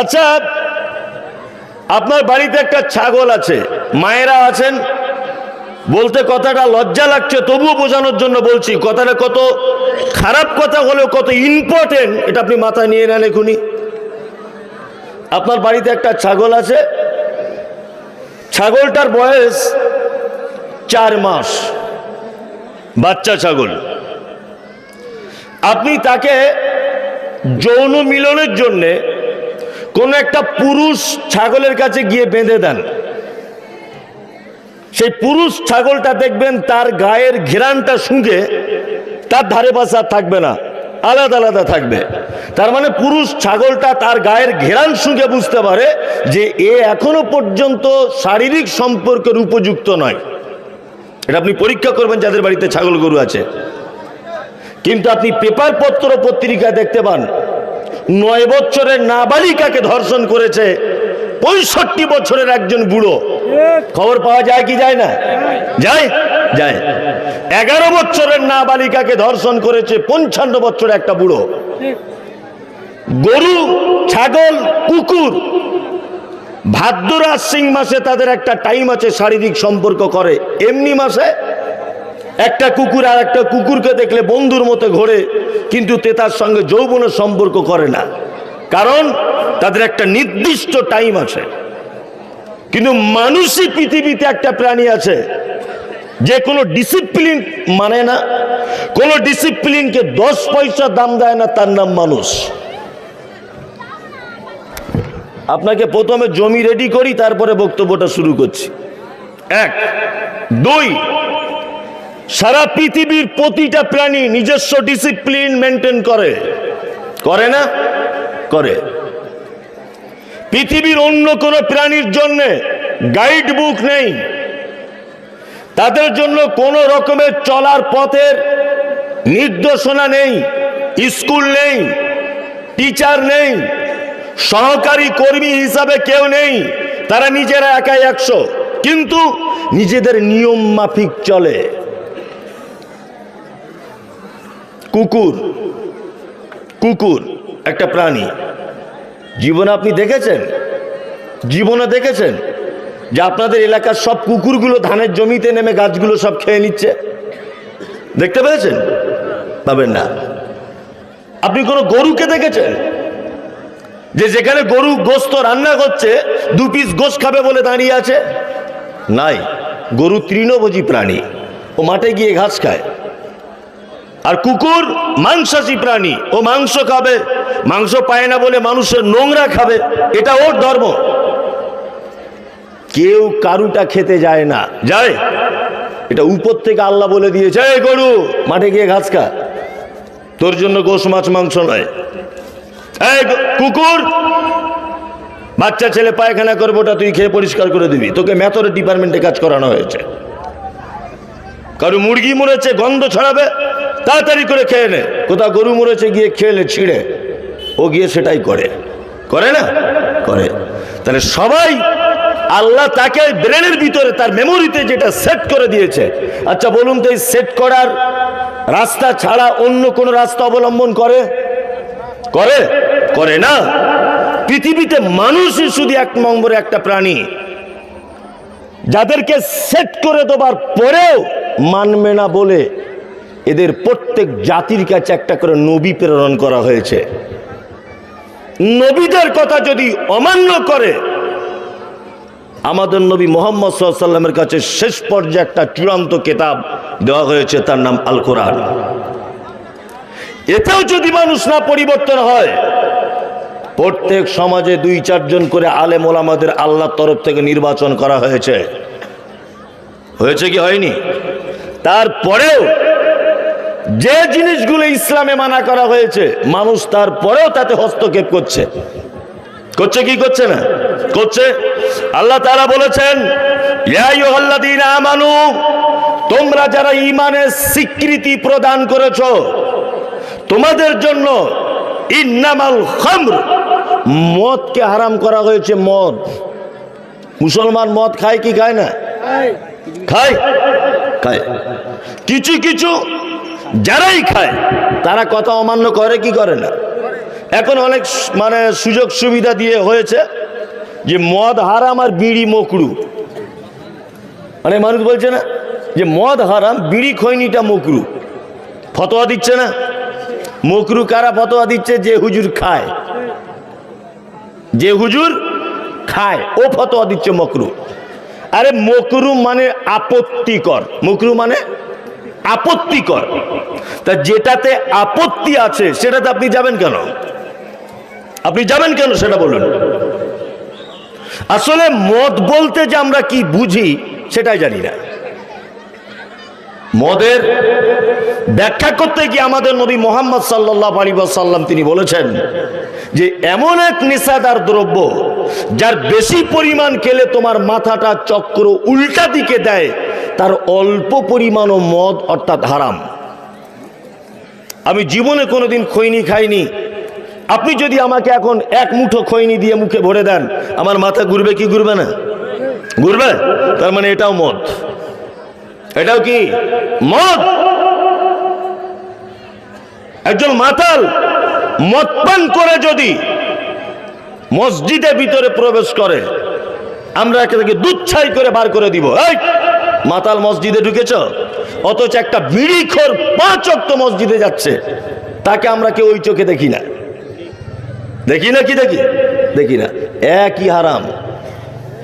আচ্ছা আপনার বাড়িতে একটা ছাগল আছে, মায়েরা আছেন, বলতে কথাটা লজ্জা লাগছে, তবুও বোঝানোর জন্য বলছি, কথাটা কত খারাপ কথা হলেও কত ইম্পর্টেন্ট এটা আপনি মাথায় নিয়ে নেন এখুনি। আপনার বাড়িতে একটা ছাগল আছে, ছাগলটার বয়স চার মাস, বাচ্চা ছাগল। আপনি তাকে যৌন মিলনের জন্যে কোনো একটা পুরুষ ছাগলের কাছে গিয়ে বেঁধে দেন। সেই পুরুষ ছাগলটা দেখবেন তার গায়ের ঘেরানটা শুঁকে, তার ধারে পাশে আর থাকবে না, আলাদা আলাদা থাকবে। তার মানে পুরুষ ছাগলটা তার গায়ের ঘেরান শুঁকে বুঝতে পারে যে এ এখনও পর্যন্ত শারীরিক সম্পর্কের উপযুক্ত নয়। এটা আপনি পরীক্ষা করবেন যাদের বাড়িতে ছাগল গরু আছে। কিন্তু আপনি পেপার পত্র পত্রিকায় দেখতে পান নয় বছরের নাবালিকাকে ধর্ষণ করেছে। পঁয়ষট্টি বছরের একজন বুড়ো। খবর পাওয়া যায় কি যায় না? যায়? যায়। এগারো বছরের নাবালিকাকে ধর্ষণ করেছে পঞ্চান্ন বছরের একটা বুড়ো। গরু, ছাগল, কুকুর। ভাদ্র আশ্বিন মাসে তাদের একটা টাইম আছে শারীরিক সম্পর্ক করে। এমনি মাসে একটা কুকুর আর একটা কুকুরকে দেখলে বন্ধুর মতো ঘোরে, কিন্তু তে তার সঙ্গে যৌবনের সম্পর্ক করে না। কারণ তাদের একটা নির্দিষ্ট টাইম আছে। কিন্তু মানুষই পৃথিবীতে একটা প্রাণী আছে, যে কোনো ডিসিপ্লিন মানে না। কোনো ডিসিপ্লিনকে দশ পয়সা দাম দেয় না, তার নাম মানুষ। আপনাকে প্রথমে জমি রেডি করি, তারপরে বক্তব্যটা শুরু করছি। এক, দুই সারা পৃথিবীর প্রতিটা প্রাণী নিজস্ব ডিসিপ্লিন মেনটেন করে। করে না? করে। পৃথিবীর অন্য কোনো প্রাণীর জন্য গাইড বুক নেই। তাদের জন্য কোনো রকমের চলার পথের নির্দেশনা নেই স্কুল নেই টিচার নেই, সহকারী কর্মী হিসাবে কেউ নেই। তারা নিজেরা একাই একশো। কিন্তু নিজেদের নিয়ম মাফিক চলে। কুকুর। কুকুর, একটা প্রাণী। জীবনে আপনি দেখেছেন? জীবনে দেখেছেন যে আপনাদের এলাকার সব কুকুরগুলো ধানের জমিতে নেমে গাছগুলো সব খেয়ে নিচ্ছে? দেখতে পেয়েছেন? পাবেন না। আপনি কোনো গরুকে দেখেছেন? যে যেখানে গরু গোস্ত রান্না করছে, দু পিস গোস্ত খাবে বলে দাঁড়িয়ে আছে? নাই। গরু তৃণভোজী প্রাণী। ও মাঠে গিয়ে ঘাস খায়। আর কুকুর মাংসাশী প্রাণী। ও মাংস খাবে, মাংস পায় না বলে মানুষের নোংরা খাবে, এটা ওর ধর্ম। কেউ কারুটা খেতে যায় না। যায়? এটা উপর থেকে আল্লাহ বলে দিয়েছে, এই গরু, মাঠে গিয়ে ঘাস খা। তোর জন্য গোস মাছ, মাংস নয়। কুকুর, বাচ্চা ছেলে পায়খানা করব, ওটা তুই খেয়ে পরিষ্কার করে দিবি। তোকে মেথরের ডিপার্টমেন্টে কাজ করানো হয়েছে। কারও মুরগি মরেছে, গন্ধ ছড়াবে। তাড়াতাড়ি করে খেয়ে নে। কোথাও গরু মরেছে, গিয়ে খেয়ে নে, ছিঁড়ে। ও গিয়ে সেটাই করে। করে না? করে। তাহলে সবাই আল্লাহ তাকে ব্রেনের ভিতরে, তার মেমোরিতে যেটা সেট করে দিয়েছে। আচ্ছা বলুন তো এই সেট করার রাস্তা ছাড়া অন্য কোনো রাস্তা অবলম্বন করে? করে? করে না। পৃথিবীতে মানুষই শুধু এক নম্বরে একটা প্রাণী। যাদেরকে সেট করে দেবার পরেও মানবে না বলে এদের প্রত্যেক জাতির কাছে একটা করে নবী প্রেরণ করা হয়েছে। নবীদের কথা যদি অমান্য করে, আমাদের নবী মোহাম্মদ সাল্লামের কাছে শেষ পর্যায়ে একটা চূড়ান্ত কেতাব দেওয়া হয়েছে, তার নাম আল কোরআন এতেও যদি মানুষ না পরিবর্তন হয়, প্রত্যেক সমাজে দুই চারজন করে আলেম ওলামাদের আল্লাহর তরফ থেকে নির্বাচন করা হয়েছে। হয়েছে কি হয়নি? তারপরেও যে জিনিসগুলো ইসলামে মানা করা হয়েছে, মানুষ তারপরেও তাতে হস্তক্ষেপ করছে। করছে কি করছে না? করছে? আল্লাহ তারা বলেছেন আমানু, তোমরা যারা ইমানের স্বীকৃতি প্রদান করেছ, তোমাদের জন্য ইন্নামাল খামর, মদকে হারাম করা হয়েছে মদ। মুসলমান মদ খায় কি খায় না? খায়। খায়। কিছু কিছু যারাই খায়, তারা কথা অমান্য করে, কি করে না? এখন অনেক মানে সুযোগ সুবিধা দিয়ে হয়েছে যে মদ হারাম আর বিড়ি মকরু। মানে মানুষ বলছে না যে মদ হারাম, বিড়ি খৈনিটা মকরু। ফতোয়া দিচ্ছে না? মকরু কারা ফতোয়া দিচ্ছে? যে হুজুর খায়। যে হুজুর খায়, ও ফতোয়া দিচ্ছে মকরু। আরে মকরু মানে আপত্তিকর। মকরু মানে আপত্তিকর। তা যেটাতে আপত্তি আছে, সেটাতে আপনি যাবেন কেন? আপনি যাবেন কেন সেটা বলুন। আসলে মত বলতে যে আমরা কি বুঝি, সেটাই জানি না। মদের ব্যাখ্যা করতে গিয়ে আমাদের নবী মোহাম্মদ সাল্লাহ আলী সাল্লাম তিনি বলেছেন যে এমন এক নেশাদার দ্রব্য যার বেশি পরিমাণ খেলে তোমার মাথাটা চক্র উল্টা দিকে দেয়, তার অল্প পরিমাণও মদ অর্থাৎ হারাম। আমি জীবনে কোনোদিন খৈনি খাইনি। আপনি যদি আমাকে এখন এক মুঠো খৈনি দিয়ে মুখে ভরে দেন, আমার মাথা ঘুরবে কি ঘুরবে না? ঘুরবে? তার মানে এটাও মদ। এটাও কি? মদ? একজন মাতাল মদ পান করে যদি মসজিদের ভিতরে প্রবেশ করে, আমরা একে দুচ্ছাই করে বার করে দিব। মাতাল মসজিদে ঢুকেছ? অথচ একটা বিড়ি খোর পাঁচ অক্ট মসজিদে যাচ্ছে। তাকে আমরা কেউ ওই চোখে দেখি না। দেখি না কি দেখি? দেখি না। একই হারাম।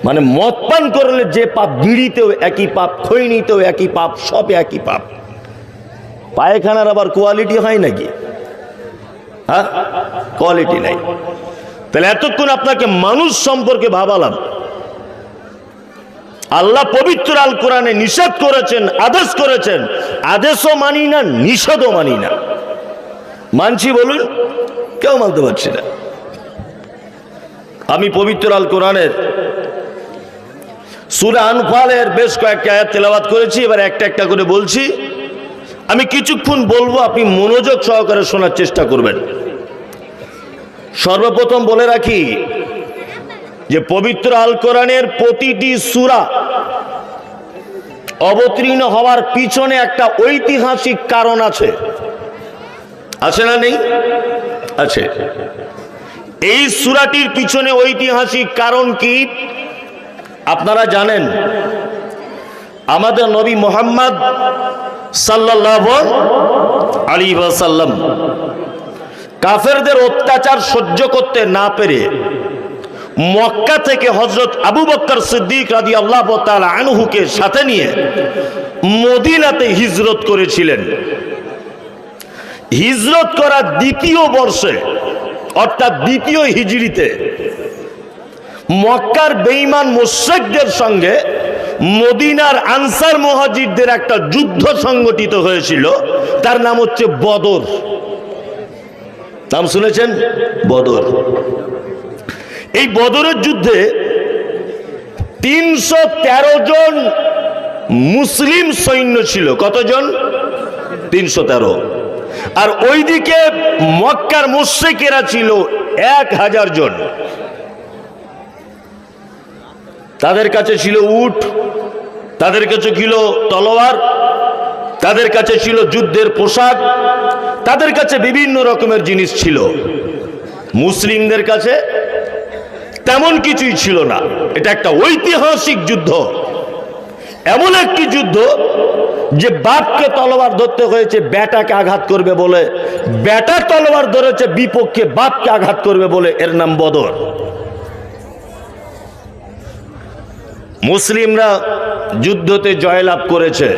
মানে মদ পান করলে যে পাপ বিড়িতেও একই পাপ, খৈনিতেও একই পাপ, সব একই পাপ। পায়খানার আবার কোয়ালিটি হয় নাকি? হ্যাঁ? কোয়ালিটি নাই। তাহলে এতক্ষণ আপনাকে মানুষ সম্পর্কে ভাবালাম। আল্লাহ পবিত্র আল কোরআনে নিষেধ করেছেন, আদেশ করেছেন। আদেশও মানি না, নিষেধও মানি না। মানছি বলুন, কেউ মানতে পারছি না। আমি পবিত্র আল কোরআনের সুরা আনফালের বেশ কয়েকটা আয়াত তেলাবাত করেছি, এবার একটা একটা করে বলছি। আমি কিছুক্ষণ বলব, আপনি মনোযোগ সহকারে শোনার চেষ্টা করবেন। সর্বপ্রথম বলে রাখি যে পবিত্র আল কোরআনের প্রতিটি সুরা অবতীর্ণ হওয়ার পিছনে একটা ঐতিহাসিক কারণ আছে। আছে না নেই? আছে। এই সুরাটির পিছনে ঐতিহাসিক কারণ কি? আপনারা জানেন, আমাদের নবী মোহাম্মদ সাল্লাহ আলী সাল্লাম কাফেরদের অত্যাচার সহ্য করতে না পেরে মক্কা থেকে হজরত আবু বক্কর সিদ্দিক রাদি আল্লাহ আনহুকে সাথে নিয়ে মদিনাতে হিজরত করেছিলেন। হিজরত করার দ্বিতীয় বর্ষে, অর্থাৎ দ্বিতীয় হিজড়িতে মক্কার বেঈমান মুশ্রেকদের সঙ্গে মদিনার আনসার মহাজিরদের একটা যুদ্ধ সংগঠিত হয়েছিল। তার নাম হচ্ছে বদর। নাম শুনেছেন? বদর। এই বদরের যুদ্ধে তিনশো তেরো জন মুসলিম সৈন্য ছিল। কতজন? তিনশো তেরো। আর ওইদিকে মক্কার মুশ্রিকেরা ছিল এক হাজার জন। তাদের কাছে ছিল উট, তাদের কাছে ছিল তলোয়ার, তাদের কাছে ছিল যুদ্ধের পোশাক, তাদের কাছে বিভিন্ন রকমের জিনিস ছিল। মুসলিমদের কাছে তেমন কিছুই ছিল না। এটা একটা ঐতিহাসিক যুদ্ধ। এমন একটি যুদ্ধ যে বাপকে তলোয়ার ধরতে হয়েছে, ব্যাটাকে আঘাত করবে বলে। বেটা তলোয়ার ধরেছে, বিপক্ষে বাপকে আঘাত করবে বলে এর নাম বদর। মুসলিমরা যুদ্ধতে জয়লাভ করেছে।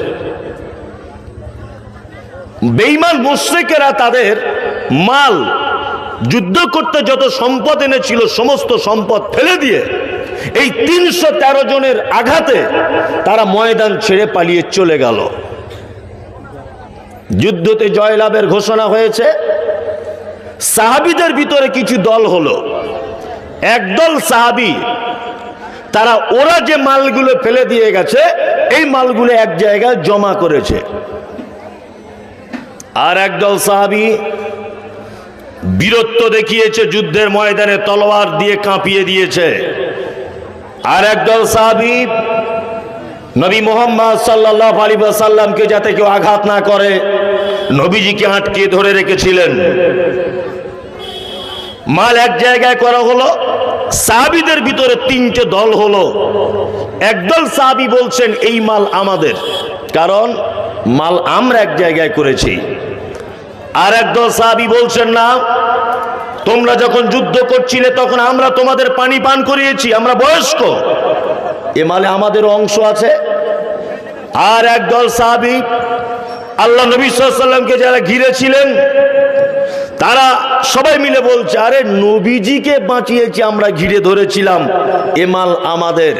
বেইমান মুশ্রিকেরা তাদের মাল যুদ্ধ করতে যত সম্পদ এনেছিল, সমস্ত সম্পদ ফেলে দিয়ে এই তিনশো তেরো জনের আঘাতে তারা ময়দান ছেড়ে পালিয়ে চলে গেল। যুদ্ধতে জয়লাভের ঘোষণা হয়েছে। সাহাবিদের ভিতরে কিছু দল হলো। একদল সাহাবি তারা, ওরা যে মালগুলো ফেলে দিয়ে গেছে, এই মালগুলো এক জায়গায় জমা করেছে। আর একদল সাহাবি বীরত্ব দেখিয়েছে, যুদ্ধের ময়দানে তলোয়ার দিয়ে কাঁপিয়ে দিয়েছে। আর একদল সাহাবি নবী মোহাম্মদ সাল্লাহ আলী সাল্লামকে যাতে কেউ আঘাত না করে, নবীজিকে আটকে ধরে রেখেছিলেন। মাল এক জায়গায় করা হলো সাহাবিদের ভিতরে তিনটে দল হলো। একদল সাহাবি বলছেন, এই মাল আমাদের। কারণ মাল আমরা এক জায়গায় করেছি। আর একদল সাহাবি বলছেন, না, তোমরা যখন যুদ্ধ করছিলে তখন আমরা তোমাদের পানি পান করিয়েছি, আমরা বয়স্ক। এ মালে আমাদের অংশ আছে। আর একদল সাহাবি, আল্লাহ নবী সাল্লামকে যারা ঘিরেছিলেন তারা সবাই মিলে বলছে, আরে নবীজিকে বাঁচিয়েছি আমরা, ঘিরে ধরেছিলাম। এমাল আমাদের।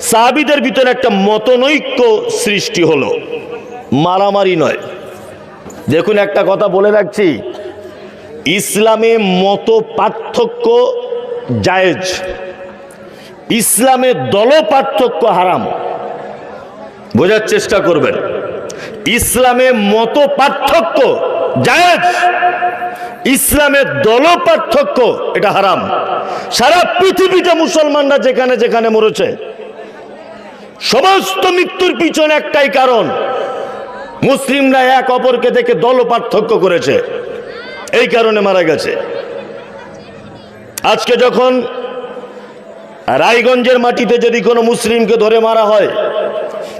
সাহাবিদের ভিতরে একটা মতনৈক্য সৃষ্টি হলো। মারামারি নয়। দেখুন একটা কথা বলে রাখছি। ইসলামে মত পার্থক্য জায়েজ। ইসলামে দল পার্থক্য হারাম। বোঝার চেষ্টা করবেন। ইসলামে মত পার্থক্য জায়েজ। ইসলামের দল পার্থক্য, এটা হারাম। সারা পৃথিবীতে মুসলমানরা যেখানে যেখানে মরেছে, সমস্ত মৃত্যুর পিছনে একটাই কারণ, মুসলিমরা এক অপরকে দেখে দল পার্থক্য করেছে, এই কারণে মারা গেছে। আজকে যখন রায়গঞ্জের মাটিতে যদি কোনো মুসলিমকে ধরে মারা হয়,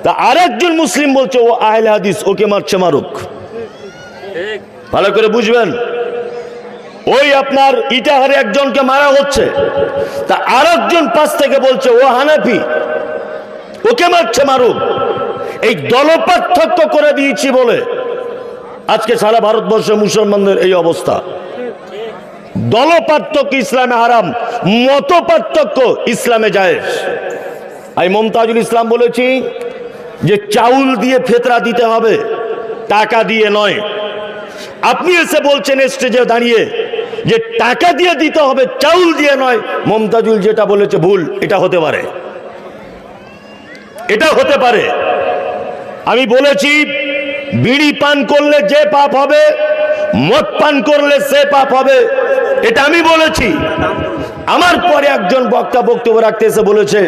তা আরেকজন মুসলিম বলছে, ও আহলে হাদিস, ওকে মারছে মারুক। ভালো করে বুঝবেন? ওই আপনার ইটাহারে একজনকে মারা হচ্ছে। তা আর একজন পাশ থেকে বলছে, ও হানাফি, ওকে মারছে মারুক এই দলপার্থক্য করে দিয়েছি বলে। আজকে সারা ভারতবর্ষে মুসলমানদের এই অবস্থা। দল পার্থক্য ইসলামে হারাম মত পার্থক্য ইসলামে যায় আমি মমতাজুল ইসলাম বলেছি যে চাউল দিয়ে ফেতরা দিতে হবে, টাকা দিয়ে নয়। আপনি এসে বলছেন স্টেজে দাঁড়িয়ে যে টাকা দিয়ে দিতে হবে, চাউল দিয়ে নয়, মমতাজুল যেটা বলেছে ভুল, এটা হতে পারে। এটা হতে পারে। আমি বলেছি, বিড়ি পান করলে যে পাপ হবে, মদ পান করলে সে পাপ হবে। এটা আমি বলেছি। আমার পরে একজন বক্তা বক্তব্য রাখতে এসে বলেছে,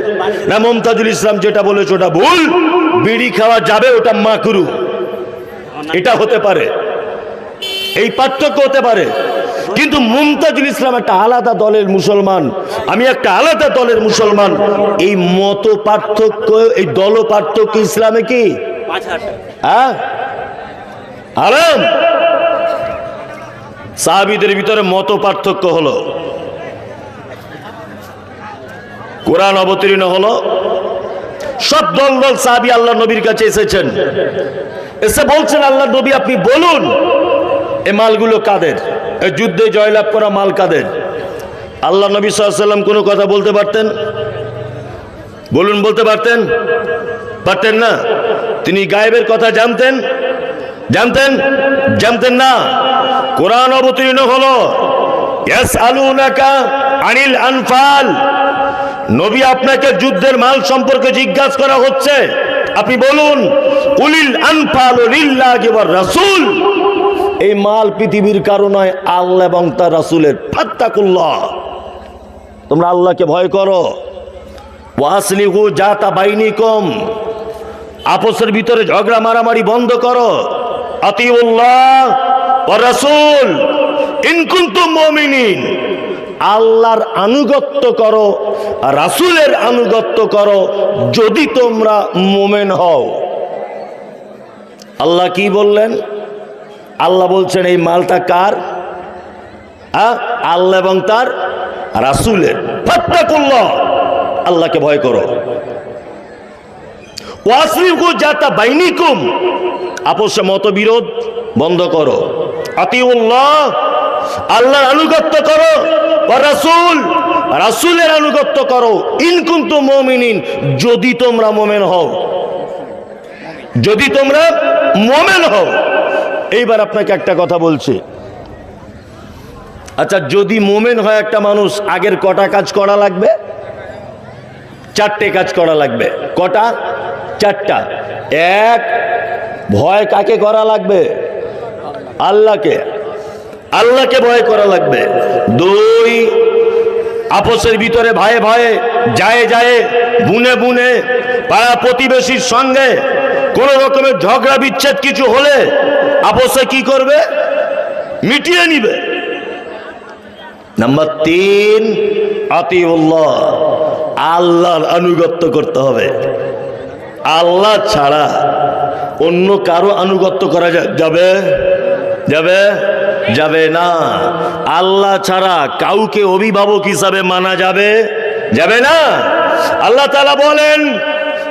না, মমতাজুল ইসলাম যেটা বলেছে ওটা ভুল, বিড়ি খাওয়া যাবে, ওটা মাকরু। এটা হতে পারে। এই পার্থক্য হতে পারে। কিন্তু মুমতাজুল ইসলাম একটা আলাদা দলের মুসলমান, আমি একটা আলাদা দলের মুসলমান। এই মত পার্থক্য, এই দল পার্থক্য ইসলামে কি? হ্যাঁ? সাহাবিদের ভিতরে মত পার্থক্য হলো। কোরআন অবতীর্ণ হলো। সব দল দল সাহাবি আল্লাহ নবীর কাছে এসেছেন। এসে বলছেন আল্লাহ নবী, আপনি বলুন, এ মালগুলো কাদের? যুদ্ধে জয়লাভ করা মাল কাদের? আল্লাহ নবী সাল্লাম কোনো কথা বলতে পারতেন? বলুন, বলতে পারতেন? পারতেন না? তিনি গায়েবের কথা জানতেন? জানতেন? জানতেন না? কোরআন অবতীর্ণ হলো। আনিল আনফাল। নবী আপনাকে যুদ্ধের মাল সম্পর্কে জিজ্ঞাসা করা হচ্ছে। আপনি বলুন উলিল আনফাল রাসূল। এই মাল পৃথিবীর কারণে আল্লাহ এবং তার রাসূলের। ফাত্তাকুল্লাহ। তোমরা আল্লাহকে ভয় করো। ওয়াসলিহু জাতা বাইনিকুম। আপসের ভিতরে ঝগড়া মারামারি বন্ধ করো। আতিউল্লাহ রাসূল। ইন কুনতুম মুমিনিন। আল্লাহর আনুগত্য করো, রাসূলের আনুগত্য করো, যদি তোমরা মোমেন হও। আল্লাহ কি বললেন? আল্লাহ বলছেন, এই মালটা কার? আল্লাহ এবং তার রাসুলের। রাসূলের ফাত্তাকুল্লাহ। আল্লাহকে ভয় করো। বন্ধ করো। আল্লাহর করো। করো। যদি তোমরা মোমেন হও। যদি তোমরা মুমিন হও। এইবার আপনাকে একটা কথা বলছি। আচ্ছা যদি মোমেন হয় একটা মানুষ, আগের কটা কাজ করা লাগবে? চারটে কাজ করা লাগবে। কটা? চারটা। এক, ভয় কাকে করা লাগবে? আল্লাহকে। আল্লাহকে ভয় করা লাগবে। দুই আপসের ভিতরে ভয়ে ভয়ে, যায় যায়, বুনে বুনে, পাড়া প্রতিবেশীর সঙ্গে কোন রকমের ঝগড়া বিচ্ছেদ কিছু হলে আপসে কি করবে? মিটিয়ে নিবে। নাম্বার তিন, আতিউল্লাহ, আল্লাহর আনুগত্য করতে হবে। আল্লাহ ছাড়া অন্য কারও আনুগত্য করা যাবে? যাবে? যাবে না। আল্লাহ ছাড়া কাউকে অভিভাবক হিসাবে মানা যাবে? যাবে না। আল্লাহ তালা বলেন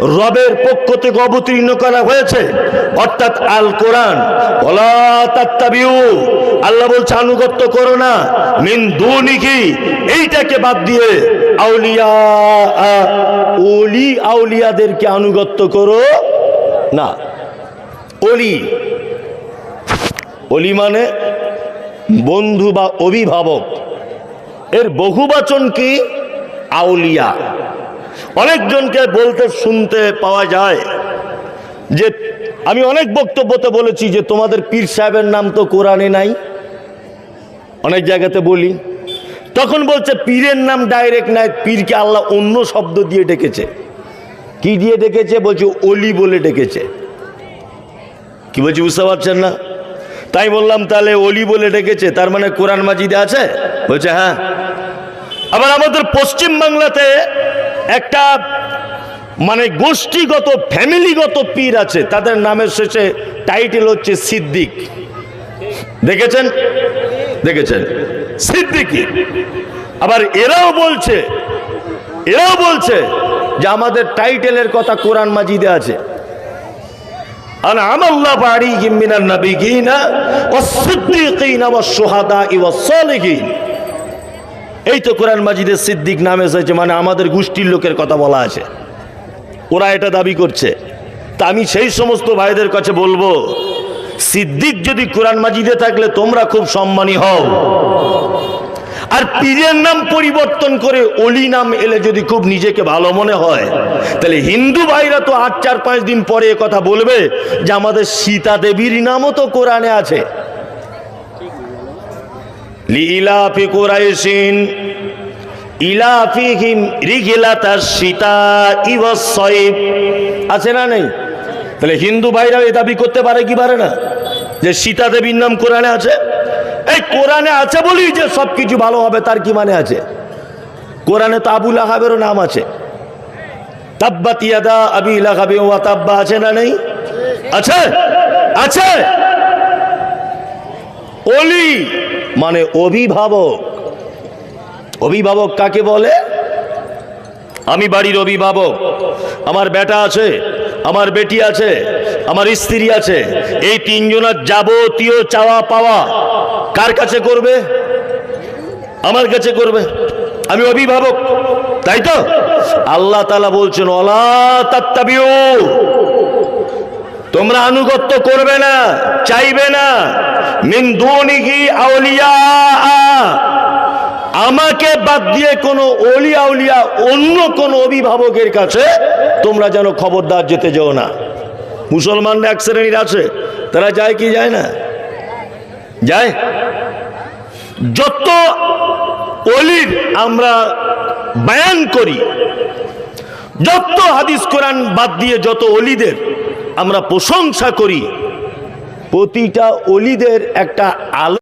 রবের পক্ষ থেকে অবতীর্ণ করা হয়েছে। অর্থাৎ আল কোরআন। আল্লাহ বলছে, আনুগত্য করো না। মিন দুনিহি। এইটাকে বাদ দিয়ে আউলিয়া ওলি আউলিয়াদেরকে আনুগত্য করো না। অলি অলি মানে বন্ধু বা অভিভাবক। এর বহুবচন কি? আউলিয়া। অনেকজনকে বলতে, শুনতে পাওয়া যায় যে, আমি অনেক বক্তব্যতে বলেছি যে, তোমাদের পীর সাহেবের নাম তো কোরআনে নাই। অনেক জায়গাতে বলি। তখন বলছে, পীরের নাম ডাইরেক্ট নাই, পীরকে আল্লাহ অন্য শব্দ দিয়ে ডেকেছে। কি দিয়ে ডেকেছে? বলছে, অলি বলে ডেকেছে। কি বলছি, বুঝতে পারছেন না? তাই বললাম, তাহলে অলি বলে ডেকেছে, তার মানে কোরআন মাজিদে আছে? বলছে হ্যাঁ। আবার আমাদের পশ্চিম বাংলাতে একটা মানে গোষ্ঠীগত ফ্যামিলিগত পীর আছে, তাদের নামের শেষে টাইটেল হচ্ছে সিদ্দিক। দেখেছেন? দেখেছেন? সিদ্দিকি। আবার এরাও বলছে এরাও বলছে যে আমাদের টাইটেলের কথা কোরআন মাজিদে আছে। আল্লাহ এই তো কোরআন মাজিদের সিদ্দিক নামে এসেছে মানে আমাদের গোষ্ঠীর লোকের কথা বলা আছে। ওরা এটা দাবি করছে। তা আমি সেই সমস্ত ভাইদের কাছে বলব, সিদ্দিক যদি কোরআন মাজিদে থাকলে তোমরা খুব সম্মানী হও। আর পীরের নাম পরিবর্তন করে অলি নাম এলে যদি খুব নিজেকে ভালো মনে হয়, তাহলে হিন্দু ভাইরা তো আট, চার, পাঁচ দিন পরে কথা বলবে যে আমাদের সীতা দেবীর নামও তো কোরআনে আছে। লিলাফি কোরাইশিন, ইলাফিহিম রিগিলাতাস সীতা ইওয়াসসাইব আছে না নেই? তাহলে হিন্দু ভাইরা এ দাবি করতে পারে কি পারে না? যে সীতা দেবীর নাম কোরআনে আছে? এই কোরআনে আছে বলি যে সব কিছু ভালো হবে, তার কি মানে আছে? কোরআনে তো আবুল আহাবেরও নাম আছে। তাব্বাত ইয়াদা আবি লাহাবি ওয়া তাব্বা আছে না নেই? আছে? আছে? অলি মানে অভিভাবক। অভিভাবক কাকে বলে? আমি বাড়ির অভিভাবক। আমার বেটা আছে, আমার বেটি আছে, আমার স্ত্রী আছে, এই তিনজনের যাবতীয় চাওয়া পাওয়া কার কাছে করবে? আমার কাছে করবে। আমি অভিভাবক, তাই তো? আল্লাহ তালা বলছেন, অলা তাত্তাবিউ। তোমরা আনুগত্য করবে না, চাইবে না। আউলিয়া। আমাকে বাদ দিয়ে কোনো অলি আউলিয়া, অন্য কোন অভিভাবকের কাছে তোমরা যেন খবরদার যেতে যেও না। মুসলমানরা এক শ্রেণির আছে, তারা যায় কি যায় না? যায়? যত অলির আমরা বয়ান করি, যত হাদিস কোরআন বাদ দিয়ে যত অলিদের আমরা প্রশংসা করি। প্রতিটা অলিদের একটা আলো